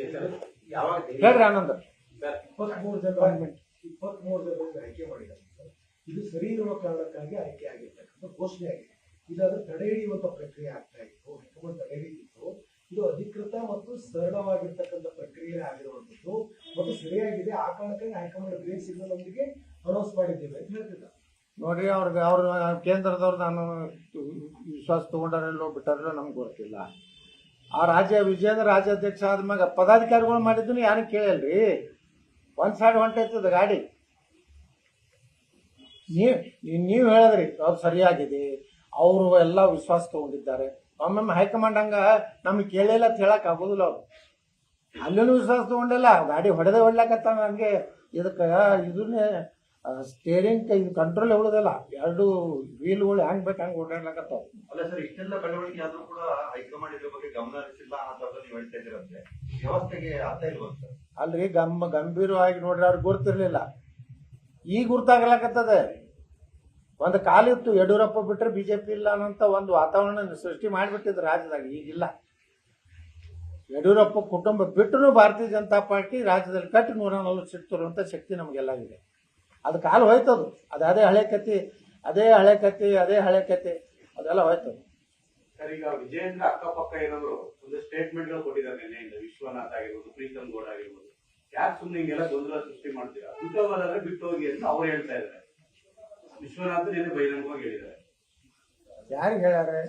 ಹೇಳ್ರಿ ಆನಂದ್. ಇಪ್ಪತ್ಮೂರು ಜನ ಇಪ್ಪತ್ಮೂರು ಜನ ಆಯ್ಕೆ ಮಾಡಿದ್ದಾರೆ. ಇದು ಸರಿ ಇರುವ ಕಾರಣಕ್ಕಾಗಿ ಆಯ್ಕೆ ಆಗಿರ್ತಕ್ಕಂಥ ಘೋಷಣೆ ಆಗಿದೆ. ಇದಾದ್ರೆ ತಡೆ ಹಿಡಿಯುವಂತ ಪ್ರಕ್ರಿಯೆ ಆಗ್ತಾ ಇತ್ತು ಹೈಕಮಾಂಡ್ ತಡೆ ಹಿಡಿದಿತ್ತು. ಇದು ಅಧಿಕೃತ ಮತ್ತು ಸರಳವಾಗಿರ್ತಕ್ಕಂಥ ಪ್ರಕ್ರಿಯೆ ಆಗಿರುವಂಥದ್ದು ಮತ್ತು ಸರಿಯಾಗಿದೆ. ಆ ಕಾರಣಕ್ಕಾಗಿ ಹೈಕಮಾಂಡ್ ಗ್ರೀನ್ ಸಿಗ್ನಲ್ ಅವರಿಗೆ ಅನೌನ್ಸ್ ಮಾಡಿದ್ದೇವೆ ಅಂತ ಹೇಳ್ತಿದ್ದಾರೆ. ನೋಡ್ರಿ ಅವ್ರಿಗೆ ಅವ್ರ ಕೇಂದ್ರದವ್ರು ನಾನು ವಿಶ್ವಾಸ ತಗೊಂಡಾರಲ್ಲೋ ಬಿಟ್ಟಾರಲ್ಲೋ ನಮ್ಗೆ ಗೊತ್ತಿಲ್ಲ. ಆ ರಾಜ್ಯ ವಿಜಯನ ರಾಜ್ಯಾಧ್ಯಕ್ಷ ಆದ್ಮ್ಯಾಗ ಪದಾಧಿಕಾರಿಗಳು ಮಾಡಿದ್ದನ್ನು ಯಾರು ಕೇಳಲ್ರಿ? ಒಂದ್ ಸೈಡ್ ಹೊಂಟೈತದ ಗಾಡಿ? ನೀವ್, ನೀವು ಹೇಳಿದ್ರಿ ಅವ್ರು ಸರಿಯಾಗಿದೆ. ಅವರು ಎಲ್ಲ ವಿಶ್ವಾಸ ತಗೊಂಡಿದ್ದಾರೆ. ಒಮ್ಮೊಮ್ಮೆ ಹೈಕಮಾಂಡ್ ಹಂಗ ನಮ್ಗೆ ಕೇಳಿಲ್ಲ ಅಂತ ಹೇಳಕ್ ಆಗೋದಿಲ್ಲ ಅವ್ರು. ಅಲ್ಲೂ ವಿಶ್ವಾಸ ತಗೊಂಡಿಲ್ಲ, ಗಾಡಿ ಹೊಡೆದೇ ಹೊಡ್ಲಾಕತ್ತ ಹಂಗೆ. ಇದಕ್ಕೆ ಇದನ್ನೇ ಸ್ಟೇರಿಂಗ್ ಇದು ಕಂಟ್ರೋಲ್ ಹೇಳೋದಲ್ಲ ಎರಡು ವೀಲ್ಗಳು ಹೆಂಗ್ ಬೇಕು ಹಂಗೆ ಓಡಾಡ್ಲಾಕತ್ತಾವ. ಅಲ್ಲ ಸರ್ ಇಷ್ಟೆಲ್ಲ ಬೆಳವಣಿಗೆ ಆದ್ರೂ ಕೂಡ ಹೈಕಮಾಂಡ್ ಇದ್ರ ಬಗ್ಗೆ ಗಮನ ಹರಿಸಿಲ್ಲ ನೀವು ಹೇಳ್ತಾ ಇದ್ದೀರಂತೆ. ವ್ಯವಸ್ಥೆಗೆ ಅರ್ಥ ಇಲ್ವಾ ಸರ್? ಅಲ್ರಿ ಗಮ್ ಗಂಭೀರವಾಗಿ ನೋಡ್ರಿ ಅವ್ರಿಗೆ ಗುರ್ತಿರ್ಲಿಲ್ಲ. ಈಗ ಗುರ್ತಾಗ್ಲಾಕತ್ತದ. ಒಂದು ಕಾಲಿತ್ತು ಯಡಿಯೂರಪ್ಪ ಬಿಟ್ರೆ ಬಿಜೆಪಿ ಇಲ್ಲ ಅನ್ನೋಂಥ ಒಂದು ವಾತಾವರಣ ಸೃಷ್ಟಿ ಮಾಡಿಬಿಟ್ಟಿದ್ರು ರಾಜ್ಯದಾಗ ಈಗಿಲ್ಲ. ಯಡಿಯೂರಪ್ಪ ಕುಟುಂಬ ಬಿಟ್ಟರು ಭಾರತೀಯ ಜನತಾ ಪಾರ್ಟಿ ರಾಜ್ಯದಲ್ಲಿ ಕಟ್ಟಿ ನೂರ ನಲ್ವತ್ತು ಸಿಗ್ತಿರುವಂಥ ತರುವಂಥ ಶಕ್ತಿ ನಮಗೆಲ್ಲ ಇದೆ. ಅದು ಕಾಲು ಹೋಯ್ತದು. ಅದು ಅದೇ ಹಳೆ ಕತ್ತಿ ಅದೇ ಹಳೆ ಕತ್ತಿ ಅದೇ ಹಳೆ ಕತ್ತಿ ಅದೆಲ್ಲ ಹೋಯ್ತದು. ಸರ್ ಈಗ ವಿಜಯೇಂದ್ರ ಅಕ್ಕಪಕ್ಕ ಏನಾದ್ರು ಒಂದು ಸ್ಟೇಟ್ಮೆಂಟ್ಗಳು ಕೊಟ್ಟಿದ್ದಾರೆ ನಿನ್ನೆಯಿಂದ. ವಿಶ್ವನಾಥ್ ಆಗಿರ್ಬೋದು ಪ್ರೀತಮ್ ಗೌಡ ಆಗಿರ್ಬೋದು. ಯಾಕೆ ಸುಮ್ಮನೆ ಹಿಂಗೆಲ್ಲ ಗೊಂದಲ ಸೃಷ್ಟಿ ಮಾಡ್ತೀರಾ? ಬಿಟ್ಟು ಹೋಗೋದಾದ್ರೆ ಬಿಟ್ಟು ಹೋಗಿ ಅಂತ ಅವ್ರು ಹೇಳ್ತಾ ಇದ್ದಾರೆ. ವಿಶ್ವನಾಥ್ ನಿನ್ನೆ ಬಹಿರಂಗವಾಗಿ ಹೇಳಿದ್ದಾರೆ. ಯಾರಿಗೆ ಹೇಳ್ಯಾರೆ?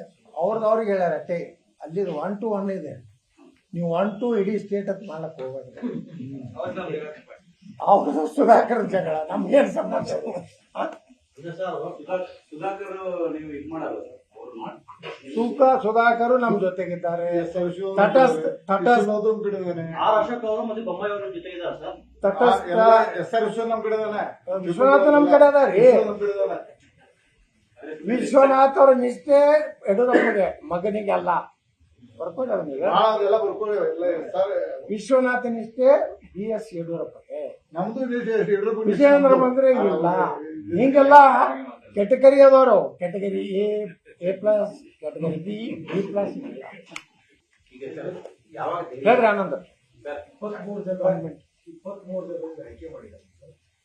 ಅವ್ರದವ್ರಿಗೆ ಅವ್ರಿಗೆ ಹೇಳ್ಯಾರ ಅಷ್ಟೇ. ಅಲ್ಲಿ ಒನ್ ಟು ಒನ್ ಇದೆ. ನೀವು ಒನ್ ಟು ಇಡೀ ಸ್ಟೇಟ್ ಅಂತ ಮಾಡಕ್ ಹೋಗ್ಬೇಡ್ರಿ. ಅವ್ರದ್ದು ಸುಧಾಕರ್ ಜಗಳ ನಮ್ಗೇನ್ ಸಂಬಂಧ? ಸುಖ ಸುಧಾಕರ್ ನಮ್ ಜೊತೆಗಿದ್ದಾರೆ. ತಟಸ್ಥ ತಟಸ್ಥ ತಟಸ್ಥ ನಮ್ ಕಡೆ ವಿಶ್ವನಾಥ ನಮ್ ಕಡೆ ಅದ ರೀ ವಿಶ್ವನಾಥ್ ಅವ್ರ ನಿಷ್ಠೆ ಯಡಿಯೂರಪ್ಪಗೆ ಮಗನಿಗೆ ಅಲ್ಲ ಬರ್ಕೊಂಡು ಅವನಿಗೆ ಹಾ ಅದೆಲ್ಲ ಬರ್ಕೊಳ್ಳಿ ಸರ್ ವಿಶ್ವನಾಥ ನಿಷ್ಠೆ ಬಿ ಎಸ್ ಯಡಿಯೂರಪ್ಪಗೆ. ನಮ್ದು ಯಡಿಯೂರಪ್ಪ ವಿಜಯೇಂದ್ರ ಬಂದ್ರೆ ಇಲ್ಲ. ಹಿಂಗೆಲ್ಲ category ಅದವರು. Category A A plus category B B plus ಹೇಳ್ರಿ ಆನಂದ್. ಸರ್ ಇಪ್ಪತ್ಮೂರು ಜನ ಇಪ್ಪತ್ಮೂರು ಆಯ್ಕೆ ಮಾಡಿದ್ದಾರೆ.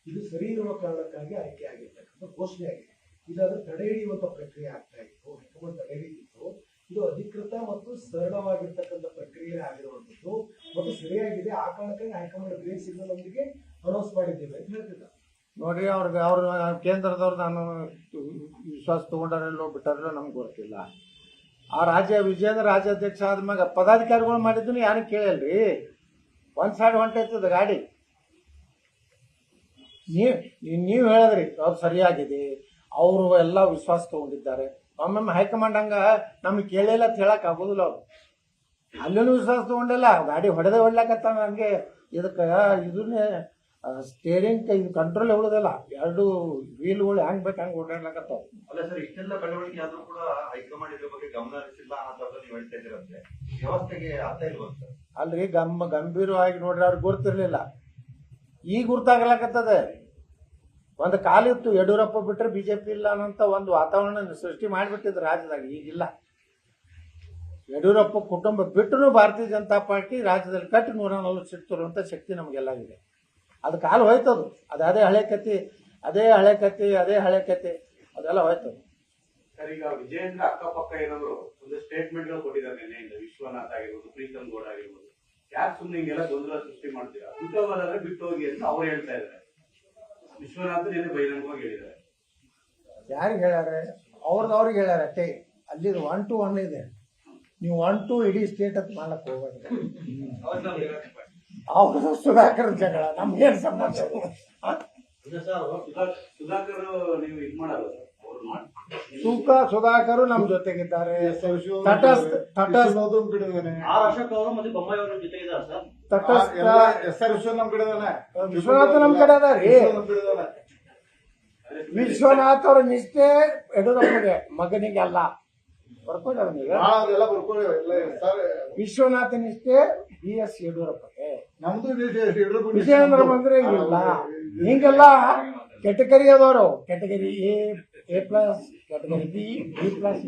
ಇದು ಸರಿ ಇರುವ ಕಾರಣಕ್ಕಾಗಿ ಆಯ್ಕೆ ಆಗಿರ್ತಕ್ಕಂಥ ಘೋಷಣೆ ಆಗಿದೆ. ಇದಾದ್ರೆ ತಡೆ ಹಿಡಿಯುವಂತ ಪ್ರಕ್ರಿಯೆ ಆಗ್ತಾ ಇತ್ತು. ಹೈಕಮಾಂಡ್ ತಡೆ ಹಿಡಿದಿತ್ತು ಇದು ಅಧಿಕೃತ ಮತ್ತು ಸರಳವಾಗಿರ್ತಕ್ಕಂಥ ಪ್ರಕ್ರಿಯೆ ಆಗಿರುವಂಥದ್ದು. ಮತ್ತು ಸರಿಯಾಗಿದೆ. ಆ ಕಾರಣಕ್ಕಾಗಿ ಹೈಕಮಾಂಡ್ ಗ್ರೀನ್ ಸಿಗ್ನಲ್ ಒಂದಿಗೆ ಅನೌನ್ಸ್ ಮಾಡಿದ್ದೇವೆ ಅಂತ ಹೇಳ್ತಿದ್ದ ನೋಡ್ರಿ ಅವ್ರಿಗೆ ಅವ್ರ ಕೇಂದ್ರದವ್ರು ನಾನು ವಿಶ್ವಾಸ ತಗೊಂಡಾರಲ್ಲೋ ಬಿಟ್ಟಾರಲ್ಲೋ ನಮ್ಗೆ ಗೊತ್ತಿಲ್ಲ. ಆ ರಾಜ್ಯ ವಿಜಯದ ರಾಜ್ಯಾಧ್ಯಕ್ಷ ಆದ್ಮ್ಯಾಗ ಪದಾಧಿಕಾರಿಗಳು ಮಾಡಿದ್ದನ್ನು ಯಾರು ಕೇಳಲ್ರಿ? ಒಂದ್ ಸೈಡ್ ಹೊಂಟೈತದ ಗಾಡಿ. ನೀವು ನೀವು ಹೇಳಿದ್ರಿ ಅವ್ರು ಸರಿಯಾಗಿದೆ. ಅವರು ಎಲ್ಲ ವಿಶ್ವಾಸ ತಗೊಂಡಿದ್ದಾರೆ. ಒಮ್ಮೊಮ್ಮೆ ಹೈಕಮಾಂಡ್ ಹಂಗ ನಮ್ಗೆ ಕೇಳಿಲ್ಲ ಅಂತ ಹೇಳಕ್ ಆಗೋದಿಲ್ಲ ಅವ್ರು. ಅಲ್ಲೂ ವಿಶ್ವಾಸ ತಗೊಂಡಿಲ್ಲ. ಗಾಡಿ ಹೊಡೆದೇ ಹೊಡ್ಲಾಕತ್ತ ನನಗೆ ಇದಕ್ಕೆ ಇದನ್ನೇ ಸ್ಟೇರಿಂಗ್ ಇದು ಕಂಟ್ರೋಲ್ ಉಳಿದಲ್ಲ. ಎರಡು ವೀಲ್ಗಳು ಹೆಂಗ್ ಬೇಕು ಹಂಗೆ ಓಡಾಡ್ಲಾಕತ್ತಾವ. ಅಲ್ಲ ಸರ್ ಇಷ್ಟೆಲ್ಲ ಬೆಳವಣಿಗೆ ಆದ್ರೂ ಕೂಡ ಹೈಕಮಾಂಡ್ ಇದ್ರ ಬಗ್ಗೆ ಗಮನ ಹರಿಸಿಲ್ಲ ಅನ್ನೋದು ನೀವು ಹೇಳ್ತಾ ಇದ್ದೀರಂತೆ. ವ್ಯವಸ್ಥೆಗೆ ಅರ್ಥ ಇಲ್ವಂತ ಅಲ್ರಿ ಗಮ್ ಗಂಭೀರವಾಗಿ ನೋಡ್ರಿ ಅವ್ರಿಗೆ ಗುರ್ತಿರ್ಲಿಲ್ಲ ಈಗ ಗುರ್ತಾಗ್ಲಾಕತ್ತದ. ಒಂದು ಕಾಲಿತ್ತು ಯಡಿಯೂರಪ್ಪ ಬಿಟ್ರೆ ಬಿಜೆಪಿ ಇಲ್ಲ ಅನ್ನೋಂಥ ಒಂದು ವಾತಾವರಣ ಸೃಷ್ಟಿ ಮಾಡಿಬಿಟ್ಟಿದ್ರು ರಾಜ್ಯದಾಗ ಈಗಿಲ್ಲ. ಯಡಿಯೂರಪ್ಪ ಕುಟುಂಬ ಬಿಟ್ಟು ಭಾರತೀಯ ಜನತಾ ಪಾರ್ಟಿ ರಾಜ್ಯದಲ್ಲಿ ಕಟ್ಟಿ ನೂರ ನಲ್ವತ್ತು ಸೀಟ್ ಶಕ್ತಿ ನಮಗೆಲ್ಲ ಇದೆ. ಅದು ಕಾಲು ಹೋಯ್ತದು ಅದು. ಅದೇ ಹಳೆ ಕತೆ ಅದೇ ಹಳೆ ಕತೆ ಅದೇ ಹಳೆ ಕತೆ ಅದೆಲ್ಲ ಹೋಯ್ತದು ಸರ್, ಈಗ ವಿಜಯೇಂದ್ರ ಅಕ್ಕಪಕ್ಕ ಏನಾದ್ರು ಒಂದು ಸ್ಟೇಟ್ಮೆಂಟ್ ಕೊಟ್ಟಿದ್ದಾರೆ ವಿಶ್ವನಾಥ್ ಆಗಿರ್ಬೋದು, ಪ್ರೀತಮ್ ಗೌಡ ಆಗಿರ್ಬೋದು. ಯಾರು ಸುಮ್ಮನೆ ಹಿಂಗೆಲ್ಲ ಗೊಂದಲ ಸೃಷ್ಟಿ ಮಾಡ್ತೀರಾ? ಬಿಟ್ಟು ಹೋಗಿ ಅಂತ ಅವ್ರು ಹೇಳ್ತಾ ಇದ್ದಾರೆ. ವಿಶ್ವನಾಥ್ ನಿನ್ನೆ ಬಹಿರಂಗವಾಗಿ ಹೇಳಿದ್ದಾರೆ. ಯಾರಿಗೆ ಹೇಳಾರೆ ಅವ್ರದ್ದು ಅವ್ರಿಗೆ ಹೇಳ್ಯಾರ ಅಷ್ಟೇ ಅಲ್ಲಿ ಒನ್ ಟು ಒನ್ ಇದೆ. ನೀವು ಒನ್ ಟು ಇಡೀ ಸ್ಟೇಟ್ ಅಂತ ಮಾಡಕ್ ಹೋಗ್ಬೇಡ್ರಿ. ಅವ್ರದ್ದು ಸುಧಾಕರ್ ಜಗಳ ನಮ್ಗೇನ್ ಸಂಬಂಧ ಅಂದ್ರೆ ಸರ್ ಸುಧಾ- ಸುಧಾಕರ್ ನೀವು ಇದ್ ಮಾಡಲ್ಲ ಸರ್ ಅವ್ರು ಮಾಡಿ ಸುಖ ಸುಧಾಕರ್ ನಮ್ ಜೊತೆಗಿದ್ದಾರೆ ತಟಸ್ಥ ನಮ್ ಎಸ್ ಆರ್ ವಿಶ್ವ ನಮ್ ವಿಶ್ವನಾಥ್ ನಮ್ ಕಡೆ ಅದ ರೀ ವಿಶ್ವನಾಥ್ ಅವ್ರ ನಿಷ್ಠೆ ಯಡಿಯೂರಪ್ಪಗೆ ಮಗನಿಗೆಲ್ಲ ಬರ್ಕೊಂಡು ವಿಶ್ವನಾಥ ನಿಷ್ಠೆ ಬಿ ಎಸ್ ಯಡಿಯೂರಪ್ಪಗೆ ನಮ್ದು ವಿಜಯೇಂದ್ರ ಬಂದ್ರೆ ಹಿಂಗಿಲ್ಲ ಹಿಂಗೆಲ್ಲ category ಅದಾರು category A A plus category B B plus